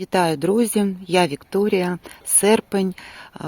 Вітаю, друзі! Я Вікторія, серпень, е,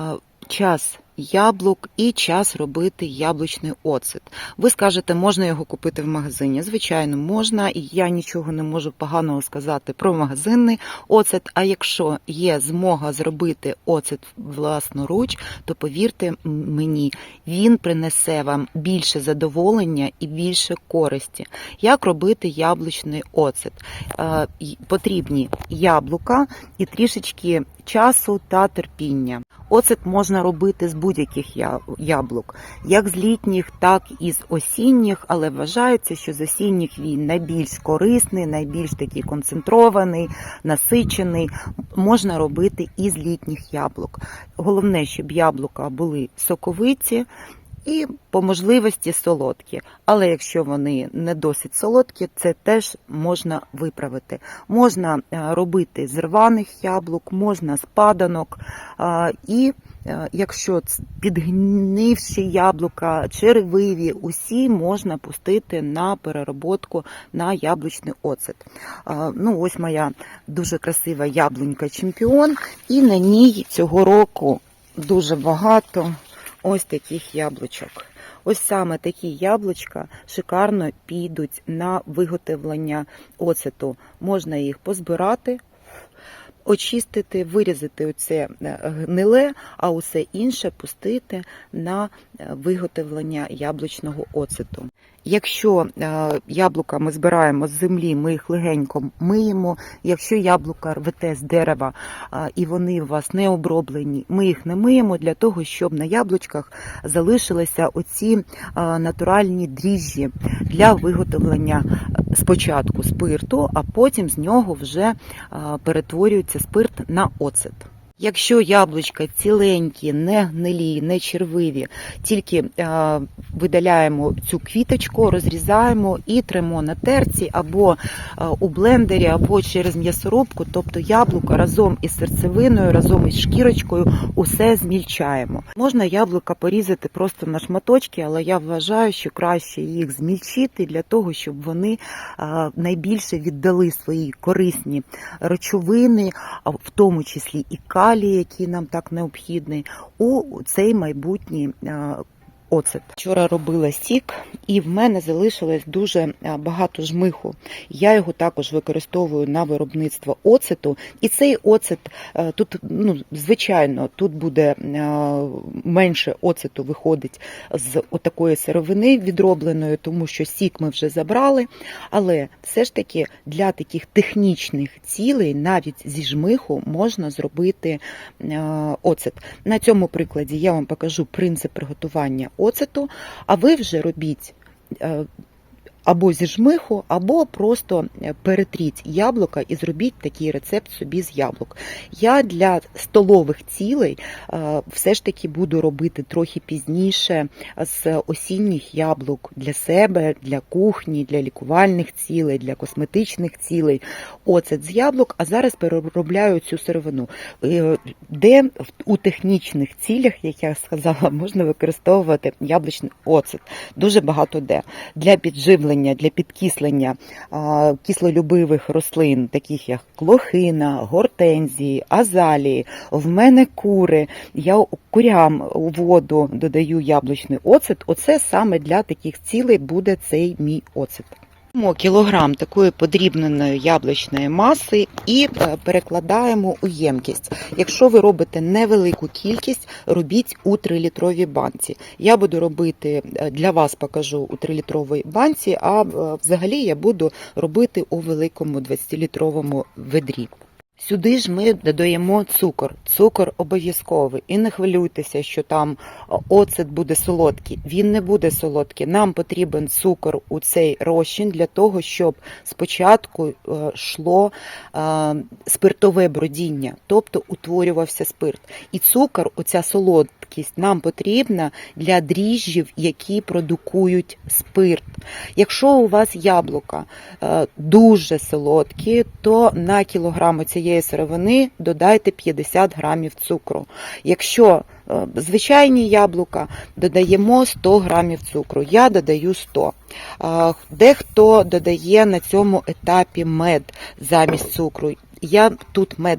час яблук і час робити яблучний оцет. Ви скажете, можна його купити в магазині? Звичайно, можна, і я нічого не можу поганого сказати про магазинний оцет. А якщо є змога зробити оцет власноруч, то повірте мені, він принесе вам більше задоволення і більше користі. Як робити яблучний оцет? Е, Потрібні яблука і трішечки часу та терпіння. Оцет можна робити з будь-яких яблук, як з літніх, так і з осінніх, але вважається, що з осінніх він найбільш корисний, найбільш такий концентрований, насичений. Можна робити і з літніх яблук. Головне, щоб яблука були соковиті. І по можливості солодкі, але якщо вони не досить солодкі, це теж можна виправити. Можна е, робити з рваних яблук, можна з паданок, і е, якщо підгнивші яблука, черевиві, усі можна пустити на перероботку на яблучний оцет. Ну, ось моя дуже красива яблунька чемпіон, і на ній цього року дуже багато ось таких яблучок. Ось саме такі яблучка шикарно підуть на виготовлення оцету. Можна їх позбирати, очистити, вирізати оце е, гниле, а усе інше пустити на е, виготовлення яблучного оцету. Якщо е, яблука ми збираємо з землі, ми їх легенько миємо. Якщо яблука рвете з дерева і вони у вас не оброблені, ми їх не миємо для того, щоб на яблучках залишилися оці натуральні дріжджі для виготовлення е, спочатку спирту, а потім з нього вже перетворюється спирт на оцет. Якщо яблучка ціленькі, не гнилі, не червиві, тільки е, видаляємо цю квіточку, розрізаємо і тремо на терці або е, у блендері, або через м'ясорубку, тобто яблука разом із серцевиною, разом із шкірочкою, усе змільчаємо. Можна яблука порізати просто на шматочки, але я вважаю, що краще їх змільчити для того, щоб вони е, найбільше віддали свої корисні речовини, в тому числі і калій, які нам так необхідний, у цей майбутній е, оцет. Вчора робила сік, і в мене залишилось дуже е, багато жмиху. Я його також використовую на виробництво оцету. І цей оцет е, тут, ну, звичайно, тут буде е, менше оцету виходить з отакої сировини відробленої, тому що сік ми вже забрали. Але все ж таки для таких технічних цілей, навіть зі жмиху, можна зробити оцет. На цьому прикладі я вам покажу принцип приготування оцету, а ви вже робіть. Або зі жмиху, або просто е, перетріть яблука і зробіть такий рецепт собі з яблук. Я для столових цілей е, все ж таки буду робити трохи пізніше з осінніх яблук для себе, для кухні, для лікувальних цілей, для косметичних цілей. Оцет з яблук, а зараз переробляю цю сировину. Е, Де у технічних цілях, як я сказала, можна використовувати яблучний оцет. Дуже багато де. Для підживлення, для підкислення кислолюбивих рослин, таких як клохина, гортензії, азалії. В мене кури. Я курям у воду додаю яблучний оцет. Оце саме для таких цілей буде цей мій оцет. Кілограм такої подрібненої яблучної маси і е, перекладаємо у ємкість. Якщо ви робите невелику кількість, робіть у 3-літровій банці. Я буду робити е, для вас покажу у 3-літровій банці, а е, взагалі я буду робити у великому 20-літровому ведрі. Сюди ж ми додаємо цукор. Цукор обов'язковий. І не хвилюйтеся, що там е, оцет буде солодкий. Він не буде солодкий. Нам потрібен цукор у цей розчин для того, щоб спочатку е, йшло е, спиртове бродіння, тобто утворювався спирт. І цукор, оця солодкість, нам потрібна для дріжджів, які продукують спирт. Якщо у вас яблука е, дуже солодкі, то на кілограм цієї сировини додайте 50 грамів цукру. Якщо е, звичайні яблука, додаємо 100 грамів цукру. Я додаю 100. Е, Дехто додає на цьому етапі мед замість цукру. Я тут мед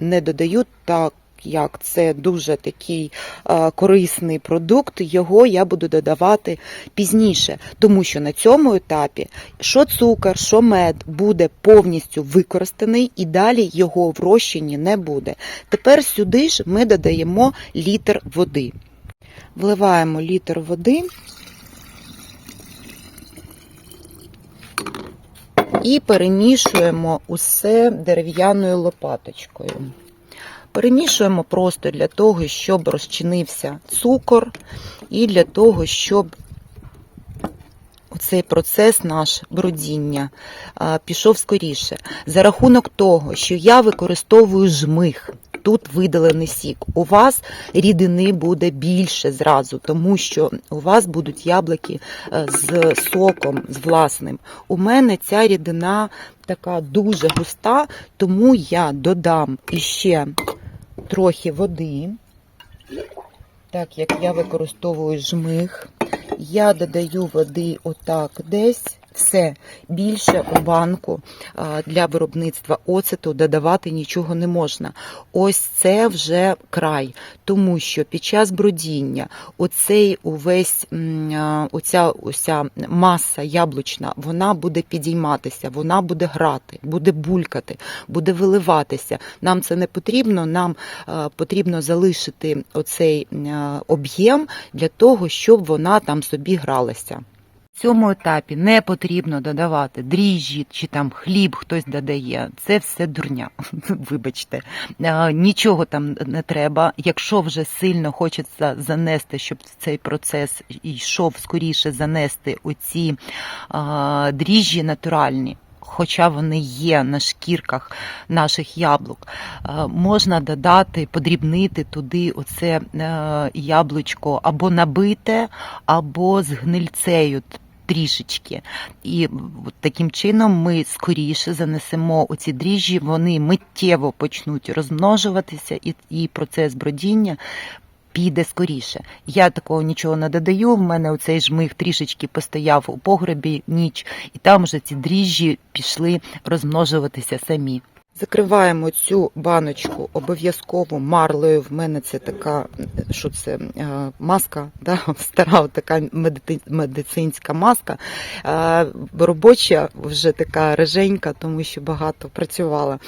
не додаю, так як це дуже такий е, корисний продукт, його я буду додавати пізніше, тому що на цьому етапі що цукор, що мед буде повністю використаний і далі його в розчині не буде. Тепер сюди ж ми додаємо літр води. Вливаємо літр води і перемішуємо усе дерев'яною лопаточкою. Перемішуємо просто для того, щоб розчинився цукор, і для того, щоб цей процес наш брудіння пішов скоріше. За рахунок того, що я використовую жмих, тут видалений сік, у вас рідини буде більше зразу, тому що у вас будуть яблуки е, з соком, з власним. У мене ця рідина така дуже густа, тому я додам іще трохи води, так як я використовую жмих. Я додаю води отак десь. Все більше у банку для виробництва оцету додавати нічого не можна. Ось це вже край, тому що під час бродіння оцей увесь оця, оця маса яблучна, вона буде підійматися, вона буде грати, буде булькати, буде виливатися. Нам це не потрібно. Нам потрібно залишити оцей об'єм для того, щоб вона там собі гралася. Цьому етапі не потрібно додавати дріжджі чи там хліб хтось додає. Це все дурня. Вибачте, нічого там не треба. Якщо вже сильно хочеться занести, щоб цей процес йшов скоріше занести оці дріжджі натуральні. Хоча вони є на шкірках наших яблук, можна додати, подрібнити туди оце е, яблучко або набите, або з гнильцею трішечки. І таким чином ми скоріше занесемо оці дріжджі, вони миттєво почнуть розмножуватися, і, і процес бродіння піде скоріше. Я такого нічого не додаю. В мене оцей жмих трішечки постояв у погребі ніч, і там вже ці дріжджі пішли розмножуватися самі. Закриваємо цю баночку обов'язково марлею. В мене це така, що це е, маска, да? стара така медицинська маска. Е, Робоча вже така реженька, тому що багато працювала.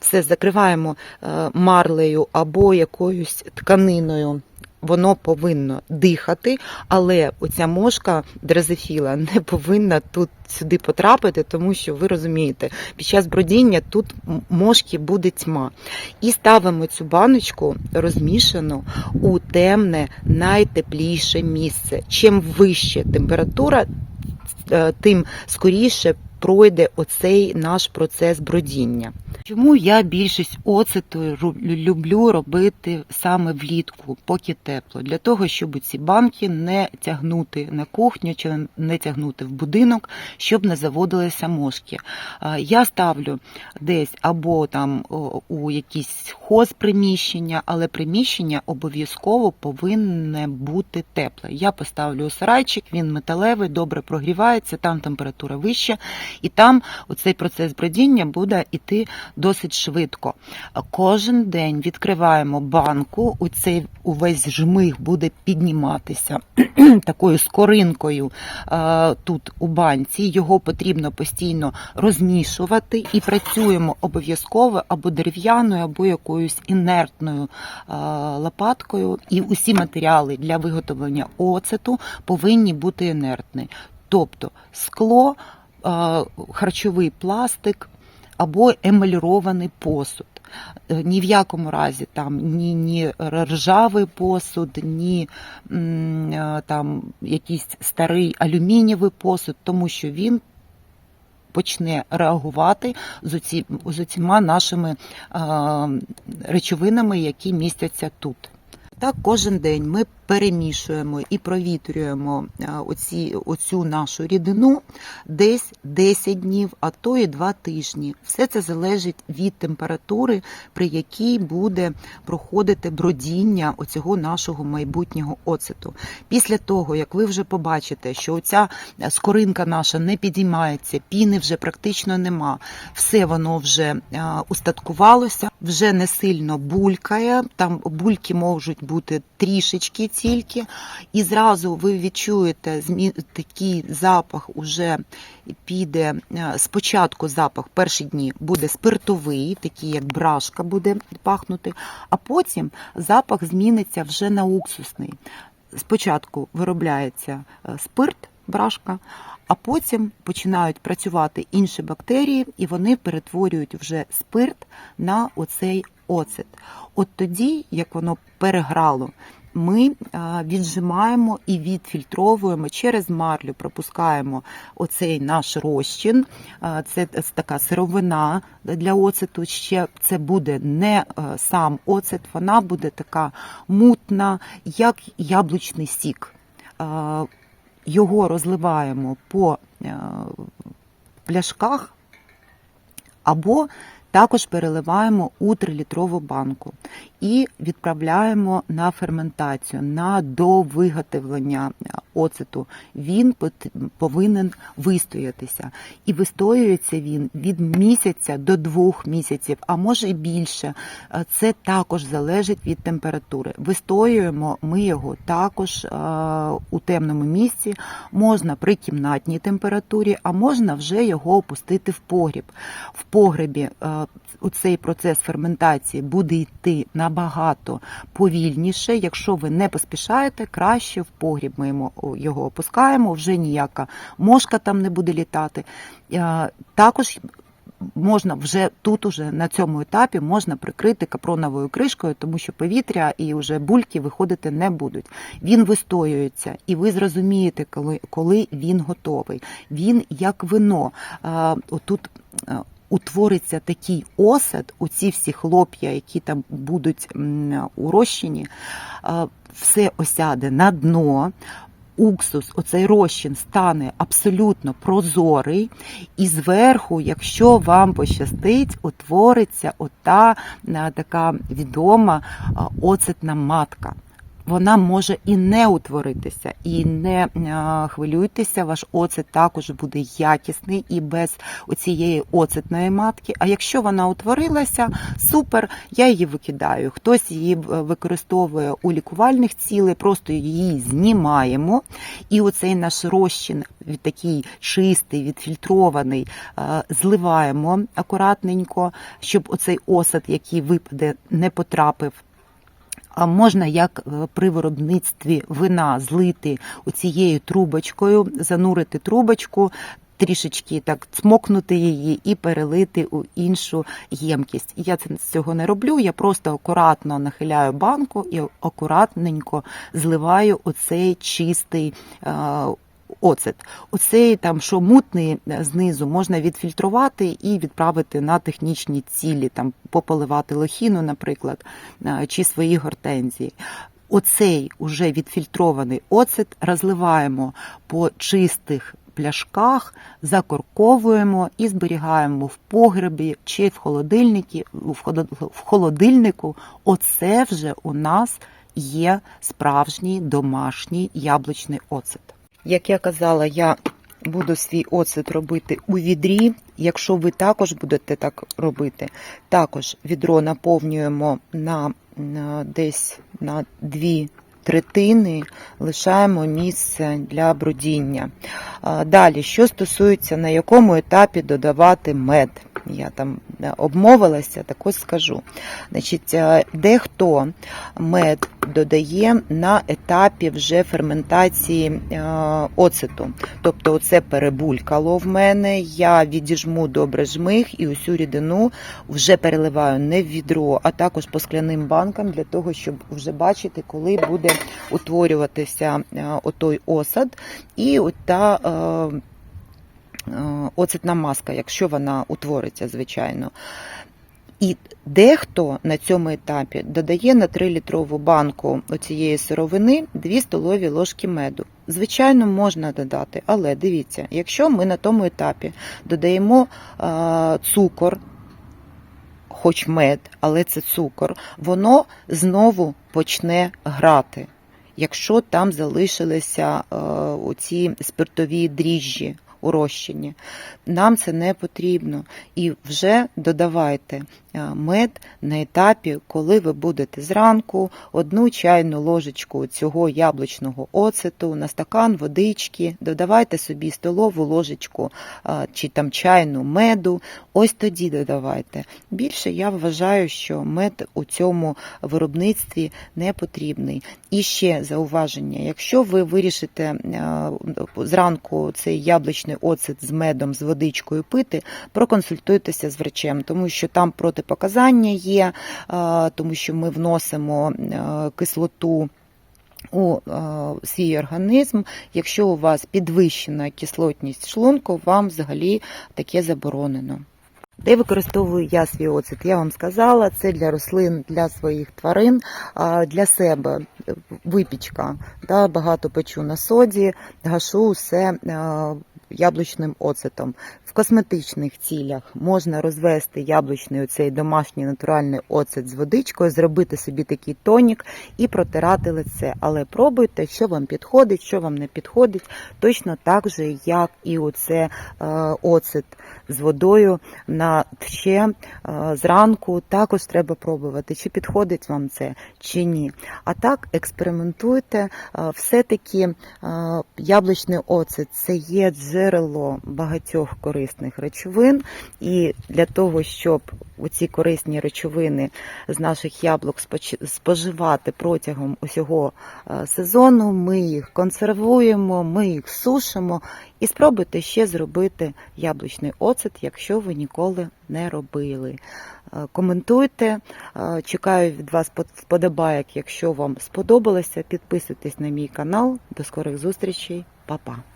Все закриваємо е, марлею або якоюсь тканиною. Воно повинно дихати, але оця мошка дрезофіла не повинна тут сюди потрапити, тому що ви розумієте, під час бродіння тут мошки буде тьма. І ставимо цю баночку розмішану у темне, найтепліше місце. Чим вища температура, е, тим скоріше пройде оцей наш процес бродіння. Чому я більшість оцету ру- люблю робити саме влітку, поки тепло, для того, щоб ці банки не тягнути на кухню чи не тягнути в будинок, щоб не заводилися мошки. Я ставлю десь або там у якийсь хоз приміщення, але приміщення обов'язково повинне бути тепле. Я поставлю сарайчик, він металевий, добре прогрівається, там температура вища, і там оцей процес бродіння буде іти досить швидко. Кожен день відкриваємо банку, у цей увесь жмих буде підніматися такою скоринкою е, тут у банці. Його потрібно постійно розмішувати і працюємо обов'язково або дерев'яною, або якоюсь інертною е, лопаткою. І усі матеріали для виготовлення оцету повинні бути інертні. Тобто скло, харчовий пластик або емальований посуд. Е, Ні в якому разі там ні, ні ржавий посуд, ні е, там якийсь старий алюмінієвий посуд, тому що він почне реагувати з, оці, з оціма нашими е, речовинами, які містяться тут. Так, кожен день ми перемішуємо і провітрюємо е, оці, оцю нашу рідину десь 10 днів, а то і 2 тижні. Все це залежить від температури, при якій буде проходити бродіння оцього нашого майбутнього оцету. Після того, як ви вже побачите, що оця скоринка наша не підіймається, піни вже практично нема, все воно вже е, устаткувалося, вже не сильно булькає. Там бульки можуть бути трішечки тільки, і зразу ви відчуєте такий запах уже піде е, спочатку запах перші дні буде спиртовий, такий як брашка буде пахнути, а потім запах зміниться вже на уксусний. Спочатку виробляється е, спирт, брашка, а потім починають працювати інші бактерії, і вони перетворюють вже спирт на оцей оцет. От тоді, як воно переграло, ми віджимаємо і відфільтровуємо через марлю, пропускаємо оцей наш розчин. Це така сировина для оцету. Ще це буде не сам оцет, вона буде така мутна, як яблучний сік. Його розливаємо по е, пляшках або також переливаємо у 3-літрову банку і відправляємо на ферментацію, на довиготовлення оцету. Він повинен вистоятися. І вистоюється він від місяця до двох місяців, а може і більше. Е, Це також залежить від температури. Вистоюємо ми його також е, у темному місці, можна при кімнатній температурі, а можна вже його опустити в погріб. В погребі е, цей процес ферментації буде йти набагато повільніше. Якщо ви не поспішаєте, краще в погріб ми йому- його опускаємо, вже ніяка мошка там не буде літати. Е, Також можна вже тут, уже на цьому етапі, можна прикрити капроновою кришкою, тому що повітря і вже бульки виходити не будуть. Він вистоюється, і ви зрозумієте, коли, коли він готовий. Він як вино. Е, Отут е, утвориться такий осад, оці всі хлоп'я, які там будуть у е, все осяде на дно. Уксус, оцей розчин стане абсолютно прозорий, і зверху, якщо вам пощастить, утвориться ота е, така відома е, оцетна матка. Вона може і не утворитися, і не е, хвилюйтеся, ваш оцет також буде якісний і без оцієї оцетної матки. А якщо вона утворилася, супер, я її викидаю. Хтось її е, використовує у лікувальних цілей, просто її знімаємо. І оцей наш розчин, такий чистий, відфільтрований, е, зливаємо акуратненько, щоб оцей осад, який випаде, не потрапив можна як е, при виробництві вина злити оцією трубочкою, занурити трубочку. Трішечки так цмокнути її і перелити у іншу ємкість. Я це цього не роблю. Я просто акуратно нахиляю банку і акуратненько зливаю оцей чистий е, оцет. Оцей там, що мутний е, знизу, можна відфільтрувати і відправити на технічні цілі, там пополивати лохіну, наприклад, е, чи свої гортензії. Оцей уже відфільтрований оцет розливаємо по чистих пляшках, закорковуємо і зберігаємо в погребі чи в холодильнику. В холодильнику. Оце вже у нас є справжній домашній яблучний оцет. Як я казала, я буду свій оцет робити у відрі. Якщо ви також будете так робити, також відро наповнюємо на, на десь на дві третини, лишаємо місце для бродіння. Далі, що стосується на якому етапі додавати мед. Я там обмовилася, так ось скажу. Значить, е, дехто мед додає на етапі вже ферментації е, оцету. Тобто, оце перебулькало в мене. Я відіжму добре жмих і усю рідину вже переливаю не в відро, а також по скляним банкам для того, щоб вже бачити, коли буде утворюватися е, отой осад і та. Е, е, Оцетна маска, якщо вона утвориться, звичайно. І Дехто на цьому етапі додає на 3-літрову банку оцієї сировини 2 столові ложки меду. Звичайно, можна додати, але дивіться, якщо ми на тому етапі додаємо а, цукор, хоч мед, але це цукор, воно знову почне грати, якщо там залишилися е, оці спиртові дріжджі у розчині. Нам це не потрібно. І вже додавайте е, мед на етапі, коли ви будете зранку одну чайну ложечку цього яблучного оцету на стакан водички, додавайте собі столову ложечку е, чи там чайну меду. Ось тоді додавайте. Більше я вважаю, що мед у цьому виробництві не потрібний. І ще зауваження: якщо ви вирішите е, зранку цей яблучний оцет з медом, з водичкою пити, проконсультуйтеся з врачем, тому що там протипоказання є, е, тому що ми вносимо е, кислоту. У е, свій організм, якщо у вас підвищена кислотність шлунку, вам взагалі таке заборонено. Де використовую я свій оцет? Я вам сказала, це для рослин, для своїх тварин, для себе випічка. Багато печу на соді, гашу все е, яблучним оцетом. В косметичних цілях можна розвести яблучний оцей домашній натуральний оцет з водичкою, зробити собі такий тонік і протирати лице. Але пробуйте, що вам підходить, що вам не підходить, точно так же, як і оце е, оцет з водою на ще е, зранку. Також треба пробувати, чи підходить вам це, чи ні. А так експериментуйте. Е, Все-таки яблучний оцет це є джерело багатьох корисних речовин, і для того, щоб ці корисні речовини з наших яблук споживати протягом усього е, сезону, ми їх консервуємо, ми їх сушимо. І спробуйте ще зробити яблучний оцет, якщо ви ніколи не робили. Е, Коментуйте, е, чекаю від вас вподобайок, якщо вам сподобалося. Підписуйтесь на мій канал. До скорих зустрічей, Па-па!